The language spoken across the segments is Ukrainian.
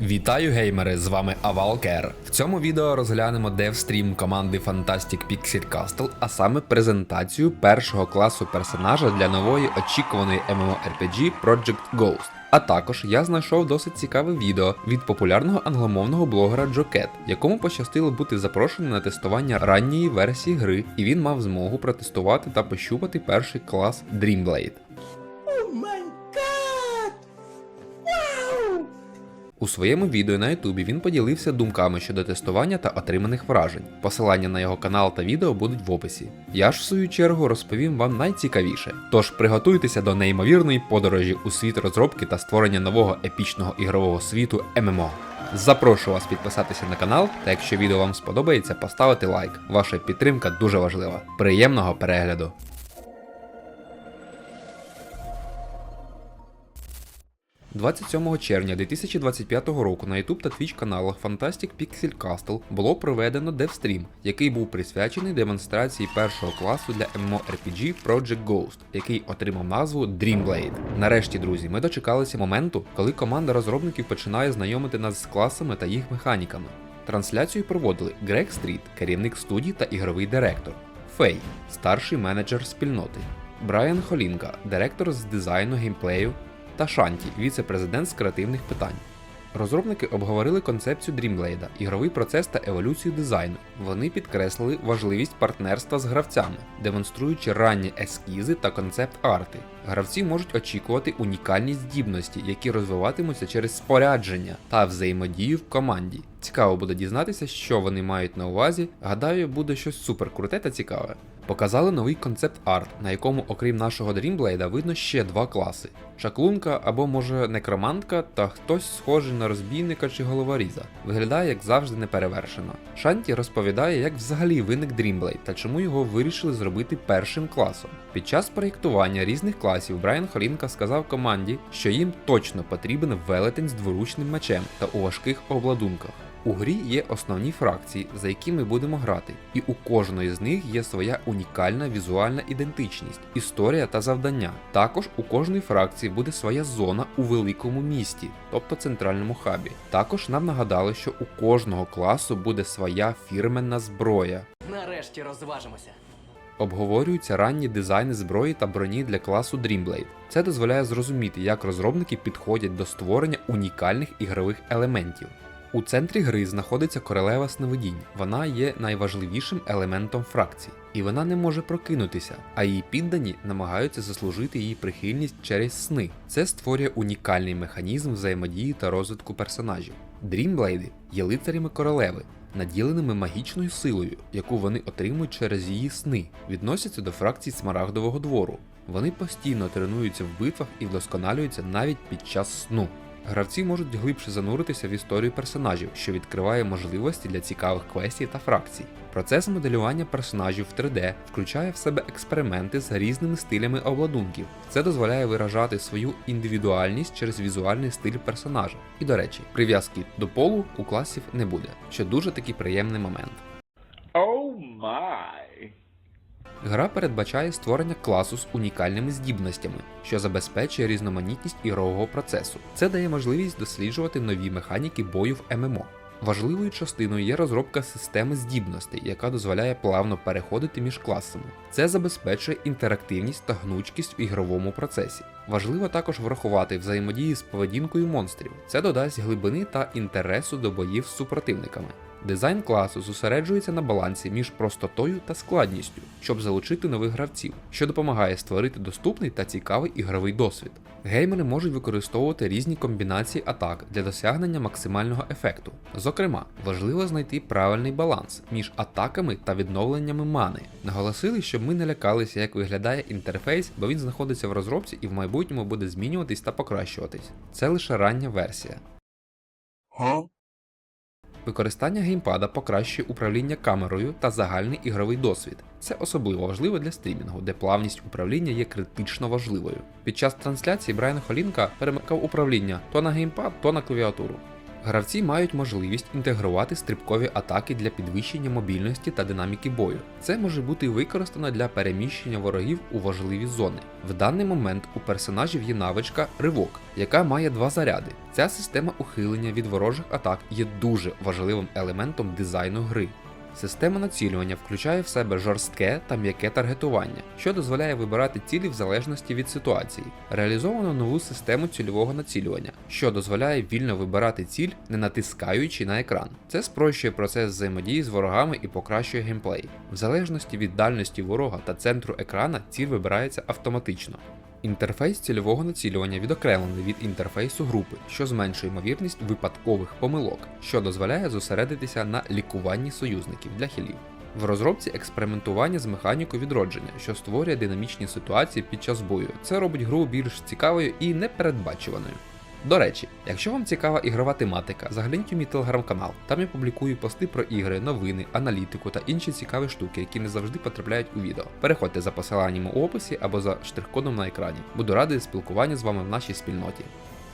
Вітаю геймери! З вами Авалкер. В цьому відео розглянемо девстрім команди Fantastic Pixel Castle, а саме презентацію першого класу персонажа для нової очікуваної MMORPG Project Ghost. А також я знайшов досить цікаве відео від популярного англомовного блогера Джокет, якому пощастило бути запрошеним на тестування ранньої версії гри, і він мав змогу протестувати та пощупати перший клас Dreamblade. У своєму відео на Ютубі він поділився думками щодо тестування та отриманих вражень. Посилання на його канал та відео будуть в описі. Я ж в свою чергу розповім вам найцікавіше. Тож приготуйтеся до неймовірної подорожі у світ розробки та створення нового епічного ігрового світу ММО. Запрошую вас підписатися на канал, та якщо відео вам сподобається, поставити лайк. Ваша підтримка дуже важлива. Приємного перегляду! – 27 червня 2025 року на YouTube та Twitch каналах Fantastic Pixel Castle було проведено девстрім, який був присвячений демонстрації першого класу для MMORPG Project Ghost, який отримав назву Dreamblade. Нарешті, друзі, ми дочекалися моменту, коли команда розробників починає знайомити нас з класами та їх механіками. Трансляцію проводили Грег Стріт, керівник студії та ігровий директор, Фей, старший менеджер спільноти, Брайан Холінка, директор з дизайну геймплею та Шанті, віце-президент з креативних питань. Розробники обговорили концепцію Dreamblade, ігровий процес та еволюцію дизайну. Вони підкреслили важливість партнерства з гравцями, демонструючи ранні ескізи та концепт арти. Гравці можуть очікувати унікальні здібності, які розвиватимуться через спорядження та взаємодію в команді. Цікаво буде дізнатися, що вони мають на увазі. Гадаю, буде щось супер круте та цікаве. Показали новий концепт арт, на якому, окрім нашого Дрімблейда, видно ще два класи: шаклунка або може некромантка та хтось схожий на розбійника чи головоріза. Виглядає як завжди неперевершено. Шанті розповідає, як взагалі виник Дрімблейд та чому його вирішили зробити першим класом. Під час проєктування різних класів Брайан Холінка сказав команді, що їм точно потрібен велетень з дворучним мечем та у важких обладунках. У грі є основні фракції, за які ми будемо грати, і у кожної з них є своя унікальна візуальна ідентичність, історія та завдання. Також у кожної фракції буде своя зона у великому місті, тобто центральному хабі. Також нам нагадали, що у кожного класу буде своя фірменна зброя. Нарешті розважимося. Обговорюються ранні дизайни зброї та броні для класу Dreamblade. Це дозволяє зрозуміти, як розробники підходять до створення унікальних ігрових елементів. У центрі гри знаходиться королева сновидінь. Вона є найважливішим елементом фракції, і вона не може прокинутися, а її піддані намагаються заслужити її прихильність через сни. Це створює унікальний механізм взаємодії та розвитку персонажів. Дрімблейди є лицарями королеви, наділеними магічною силою, яку вони отримують через її сни, відносяться до фракції Смарагдового двору. Вони постійно тренуються в битвах і вдосконалюються навіть під час сну. Гравці можуть глибше зануритися в історію персонажів, що відкриває можливості для цікавих квестів та фракцій. Процес моделювання персонажів в 3D включає в себе експерименти з різними стилями обладунків. Це дозволяє виражати свою індивідуальність через візуальний стиль персонажа. І до речі, прив'язки до полу у класів не буде, що дуже такий приємний момент. Гра передбачає створення класу з унікальними здібностями, що забезпечує різноманітність ігрового процесу. Це дає можливість досліджувати нові механіки бою в ММО. Важливою частиною є розробка системи здібностей, яка дозволяє плавно переходити між класами. Це забезпечує інтерактивність та гнучкість в ігровому процесі. Важливо також врахувати взаємодії з поведінкою монстрів. Це додасть глибини та інтересу до боїв з супротивниками. Дизайн класу зосереджується на балансі між простотою та складністю, щоб залучити нових гравців, що допомагає створити доступний та цікавий ігровий досвід. Геймери можуть використовувати різні комбінації атак для досягнення максимального ефекту. Зокрема, важливо знайти правильний баланс між атаками та відновленнями мани. Наголосили, щоб ми не лякалися, як виглядає інтерфейс, бо він знаходиться в розробці і в майбутньому буде змінюватись та покращуватись. Це лише рання версія. Huh? Використання геймпада покращує управління камерою та загальний ігровий досвід. Це особливо важливо для стрімінгу, де плавність управління є критично важливою. Під час трансляції Брайан Холінка перемикав управління то на геймпад, то на клавіатуру. Гравці мають можливість інтегрувати стрибкові атаки для підвищення мобільності та динаміки бою. Це може бути використано для переміщення ворогів у важливі зони. В даний момент у персонажів є навичка ривок, яка має два заряди. Ця система ухилення від ворожих атак є дуже важливим елементом дизайну гри. Система націлювання включає в себе жорстке та м'яке таргетування, що дозволяє вибирати цілі в залежності від ситуації. Реалізовано нову систему цільового націлювання, що дозволяє вільно вибирати ціль, не натискаючи на екран. Це спрощує процес взаємодії з ворогами і покращує геймплей. В залежності від дальності ворога та центру екрана ціль вибирається автоматично. Інтерфейс цільового націлювання відокремлений від інтерфейсу групи, що зменшує ймовірність випадкових помилок, що дозволяє зосередитися на лікуванні союзників для хілів. В розробці експериментування з механікою відродження, що створює динамічні ситуації під час бою. Це робить гру більш цікавою і непередбачуваною. До речі, якщо вам цікава ігрова тематика, загляньте у мій телеграм-канал. Там я публікую пости про ігри, новини, аналітику та інші цікаві штуки, які не завжди потрапляють у відео. Переходьте за посиланням у описі або за штрих-кодом на екрані. Буду радий спілкуванню з вами в нашій спільноті.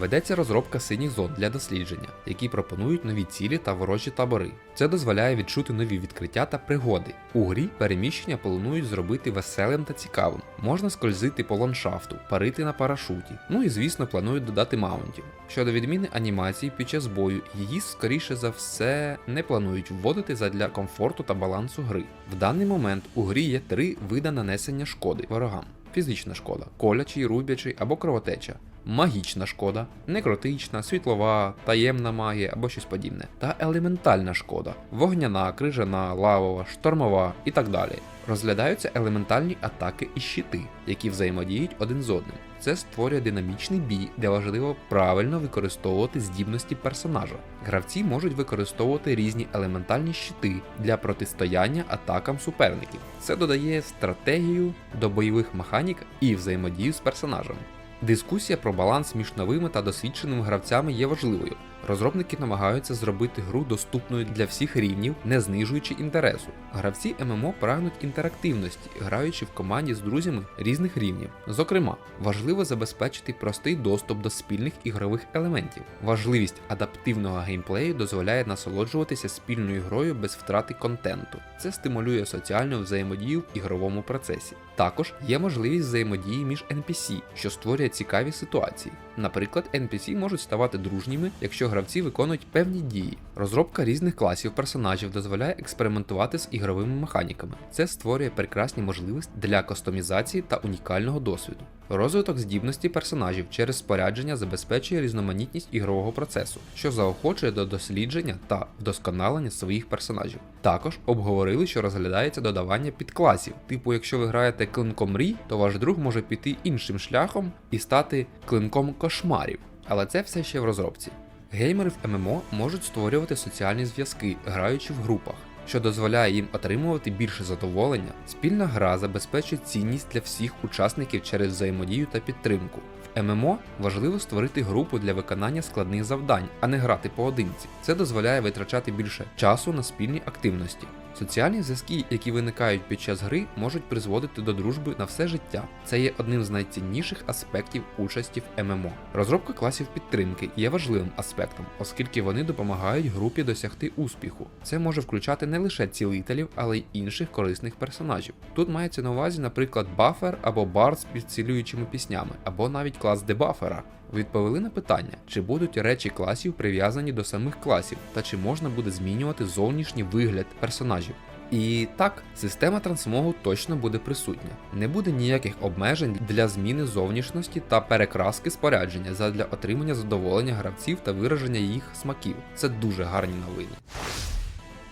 Ведеться розробка синіх зон для дослідження, які пропонують нові цілі та ворожі табори. Це дозволяє відчути нові відкриття та пригоди. У грі переміщення планують зробити веселим та цікавим. Можна скользити по ландшафту, парити на парашуті. Ну і звісно планують додати маунтів. Щодо відміни анімації під час бою, її скоріше за все не планують вводити задля комфорту та балансу гри. В даний момент у грі є три вида нанесення шкоди ворогам. Фізична шкода, колячий, рубячий або кровотеча, магічна шкода, некротична, світлова, таємна магія або щось подібне, та елементальна шкода, вогняна, крижана, лавова, штормова і так далі. Розглядаються елементальні атаки і щити, які взаємодіють один з одним. Це створює динамічний бій, де важливо правильно використовувати здібності персонажа. Гравці можуть використовувати різні елементальні щити для протистояння атакам суперників. Це додає стратегію до бойових механік і взаємодію з персонажем. Дискусія про баланс між новими та досвідченими гравцями є важливою. Розробники намагаються зробити гру доступною для всіх рівнів, не знижуючи інтересу. Гравці ММО прагнуть інтерактивності, граючи в команді з друзями різних рівнів. Зокрема, важливо забезпечити простий доступ до спільних ігрових елементів. Важливість адаптивного геймплею дозволяє насолоджуватися спільною грою без втрати контенту. Це стимулює соціальну взаємодію в ігровому процесі. Також є можливість взаємодії між NPC, що створює цікаві ситуації. Наприклад, NPC можуть ставати дружніми, якщо гравці виконують певні дії. Розробка різних класів персонажів дозволяє експериментувати з ігровими механіками. Це створює прекрасні можливості для кастомізації та унікального досвіду. Розвиток здібності персонажів через спорядження забезпечує різноманітність ігрового процесу, що заохочує до дослідження та вдосконалення своїх персонажів. Також обговорили, що розглядається додавання підкласів. Типу, якщо ви граєте клинком Рі, то ваш друг може піти іншим шляхом і стати клинком кошмарів. Але це все ще в розробці. Геймери в ММО можуть створювати соціальні зв'язки, граючи в групах, що дозволяє їм отримувати більше задоволення. Спільна гра забезпечує цінність для всіх учасників через взаємодію та підтримку. В ММО важливо створити групу для виконання складних завдань, а не грати поодинці. Це дозволяє витрачати більше часу на спільні активності. Соціальні зв'язки, які виникають під час гри, можуть призводити до дружби на все життя. Це є одним з найцінніших аспектів участі в ММО. Розробка класів підтримки є важливим аспектом, оскільки вони допомагають групі досягти успіху. Це може включати не лише цілителів, але й інших корисних персонажів. Тут мається на увазі, наприклад, бафер або бард з підцілюючими піснями, або навіть клас дебафера. Відповіли на питання, чи будуть речі класів прив'язані до самих класів, та чи можна буде змінювати зовнішній вигляд персонажів. І так, система трансмогу точно буде присутня. Не буде ніяких обмежень для зміни зовнішності та перекраски спорядження задля отримання задоволення гравців та вираження їх смаків. Це дуже гарні новини.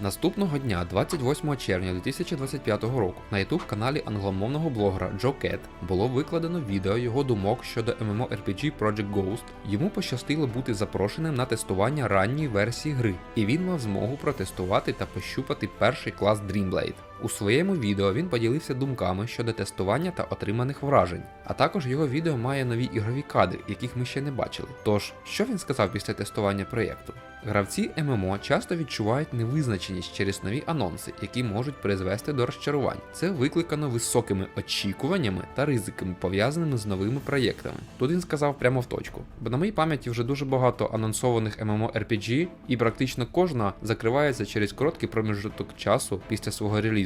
Наступного дня, 28 червня 2025 року, на youtube каналі англомовного блогера Джо Кет було викладено відео його думок щодо MMORPG Project Ghost. Йому пощастило бути запрошеним на тестування ранньої версії гри, і він мав змогу протестувати та пощупати перший клас Dreamblade. У своєму відео він поділився думками щодо тестування та отриманих вражень, а також його відео має нові ігрові кадри, яких ми ще не бачили. Тож, що він сказав після тестування проєкту? Гравці ММО часто відчувають невизначеність через нові анонси, які можуть призвести до розчарувань. Це викликано високими очікуваннями та ризиками, пов'язаними з новими проєктами. Тут він сказав прямо в точку. Бо на моїй пам'яті вже дуже багато анонсованих MMORPG, і практично кожна закривається через короткий проміжок часу після свого релізу.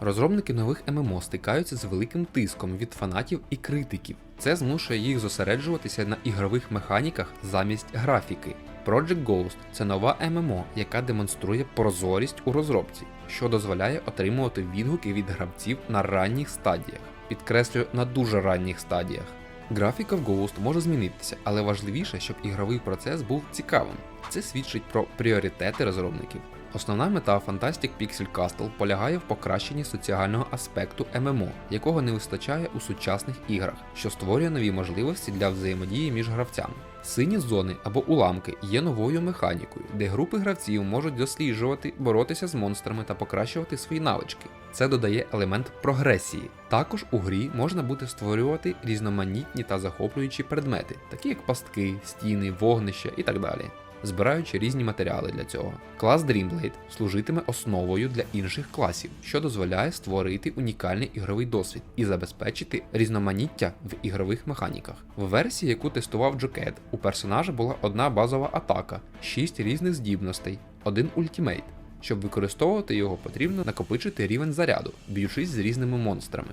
Розробники нових ММО стикаються з великим тиском від фанатів і критиків. Це змушує їх зосереджуватися на ігрових механіках замість графіки. Project Ghost це нова ММО, яка демонструє прозорість у розробці, що дозволяє отримувати відгуки від гравців на ранніх стадіях. Підкреслюю на дуже ранніх стадіях. Графіка в Ghost може змінитися, але важливіше, щоб ігровий процес був цікавим. Це свідчить про пріоритети розробників. Основна мета Fantastic Pixel Castle полягає в покращенні соціального аспекту ММО, якого не вистачає у сучасних іграх, що створює нові можливості для взаємодії між гравцями. Сині зони або уламки є новою механікою, де групи гравців можуть досліджувати, боротися з монстрами та покращувати свої навички. Це додає елемент прогресії. Також у грі можна буде створювати різноманітні та захоплюючі предмети, такі як пастки, стіни, вогнища і так далі збираючи різні матеріали для цього. Клас Dreamblade служитиме основою для інших класів, що дозволяє створити унікальний ігровий досвід і забезпечити різноманіття в ігрових механіках. В версії, яку тестував Джокет, у персонажа була одна базова атака, 6 різних здібностей, один ультімейт. Щоб використовувати його, потрібно накопичити рівень заряду, б'ючись з різними монстрами.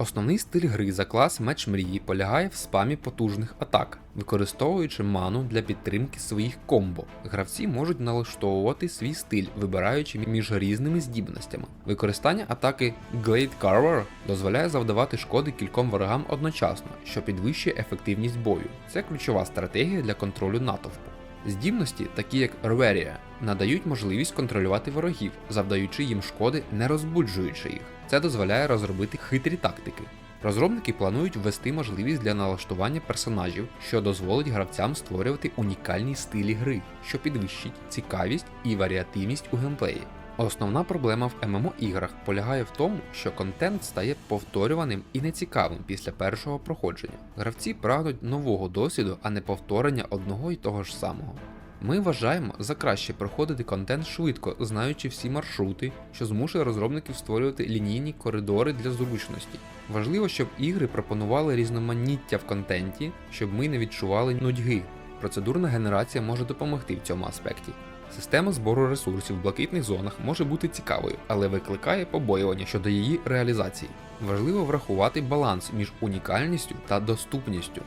Основний стиль гри за клас Меч Мрії полягає в спамі потужних атак, використовуючи ману для підтримки своїх комбо. Гравці можуть налаштовувати свій стиль, вибираючи між різними здібностями. Використання атаки Glade Carver дозволяє завдавати шкоди кільком ворогам одночасно, що підвищує ефективність бою. Це ключова стратегія для контролю натовпу. Здібності, такі як Рверія, надають можливість контролювати ворогів, завдаючи їм шкоди, не розбуджуючи їх. Це дозволяє розробити хитрі тактики. Розробники планують ввести можливість для налаштування персонажів, що дозволить гравцям створювати унікальні стилі гри, що підвищить цікавість і варіативність у геймплеї. Основна проблема в ММО іграх полягає в тому, що контент стає повторюваним і нецікавим після першого проходження. Гравці прагнуть нового досвіду, а не повторення одного й того ж самого. Ми вважаємо за краще проходити контент швидко, знаючи всі маршрути, що змушує розробників створювати лінійні коридори для зручності. Важливо, щоб ігри пропонували різноманіття в контенті, щоб ми не відчували нудьги. Процедурна генерація може допомогти в цьому аспекті. Система збору ресурсів в блакитних зонах може бути цікавою, але викликає побоювання щодо її реалізації. Важливо врахувати баланс між унікальністю та доступністю.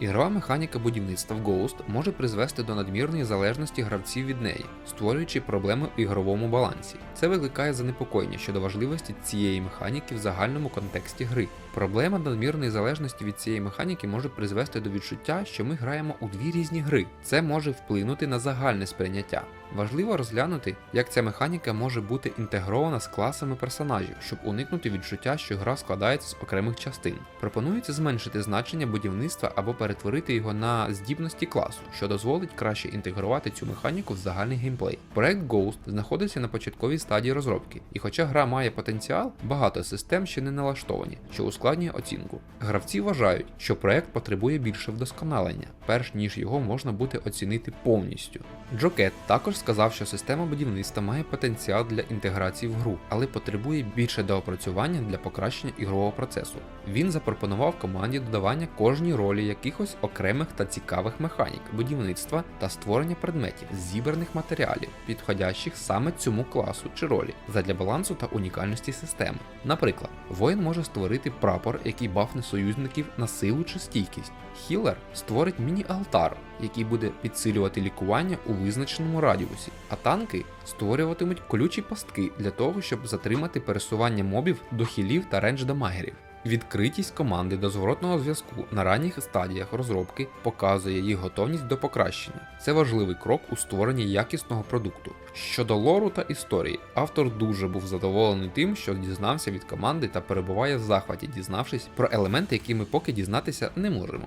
Ігрова механіка будівництва в Ghost може призвести до надмірної залежності гравців від неї, створюючи проблеми в ігровому балансі. Це викликає занепокоєння щодо важливості цієї механіки в загальному контексті гри. Проблема надмірної залежності від цієї механіки може призвести до відчуття, що ми граємо у дві різні гри. Це може вплинути на загальне сприйняття. Важливо розглянути, як ця механіка може бути інтегрована з класами персонажів, щоб уникнути відчуття, що гра складається з окремих частин. Пропонується зменшити значення будівництва або перетворити його на здібності класу, що дозволить краще інтегрувати цю механіку в загальний геймплей. Проект Ghost знаходиться на початковій стадії розробки, і хоча гра має потенціал, багато систем ще не налаштовані, що ускладнює оцінку. Гравці вважають, що проект потребує більше вдосконалення, перш ніж його можна буде оцінити повністю. Джокет також сказав, що система будівництва має потенціал для інтеграції в гру, але потребує більше доопрацювання для покращення ігрового процесу. Він запропонував команді додавання кожній ролі якихось окремих та цікавих механік, будівництва та створення предметів, зібраних матеріалів, підходящих саме цьому класу чи ролі, задля балансу та унікальності системи. Наприклад, воїн може створити прапор, який бафне союзників на силу чи стійкість. Хілер створить міні-алтар, який буде підсилювати лікування у визначеному радіусі, а танки створюватимуть колючі пастки для того, щоб затримати пересування мобів до хілів та рейндж-дамагерів. Відкритість команди до зворотного зв'язку на ранніх стадіях розробки показує їх готовність до покращення. Це важливий крок у створенні якісного продукту. Щодо лору та історії, автор дуже був задоволений тим, що дізнався від команди та перебуває в захваті, дізнавшись про елементи, які ми поки дізнатися не можемо.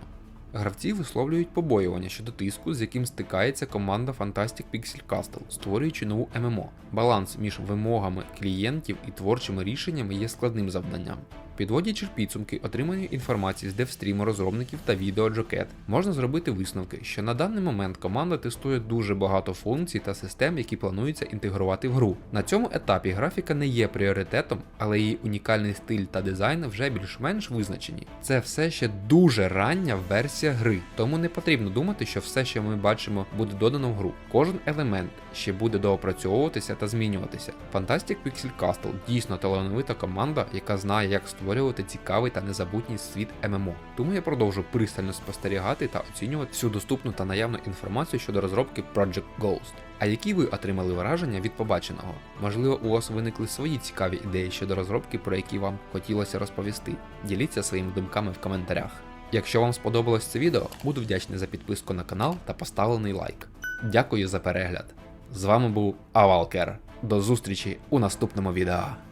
Гравці висловлюють побоювання щодо тиску, з яким стикається команда Fantastic Pixel Castle, створюючи нову ММО. Баланс між вимогами клієнтів і творчими рішеннями є складним завданням. Підводячи підсумки отриманої інформації з девстріму розробників та відео Джокет, можна зробити висновки, що на даний момент команда тестує дуже багато функцій та систем, які планується інтегрувати в гру. На цьому етапі графіка не є пріоритетом, але її унікальний стиль та дизайн вже більш-менш визначені. Це все ще дуже рання версія гри, тому не потрібно думати, що все, що ми бачимо, буде додано в гру. Кожен елемент ще буде доопрацьовуватися та змінюватися. Fantastic Pixel Castle дійсно талановита команда, яка знає, як створювати цікавий та незабутній світ ММО. Тому я продовжу пристально спостерігати та оцінювати всю доступну та наявну інформацію щодо розробки Project Ghost. А які ви отримали враження від побаченого? Можливо, у вас виникли свої цікаві ідеї щодо розробки, про які вам хотілося розповісти. Діліться своїми думками в коментарях. Якщо вам сподобалось це відео, буду вдячний за підписку на канал та поставлений лайк. Дякую за перегляд. З вами був Авалкер. До зустрічі у наступному відео.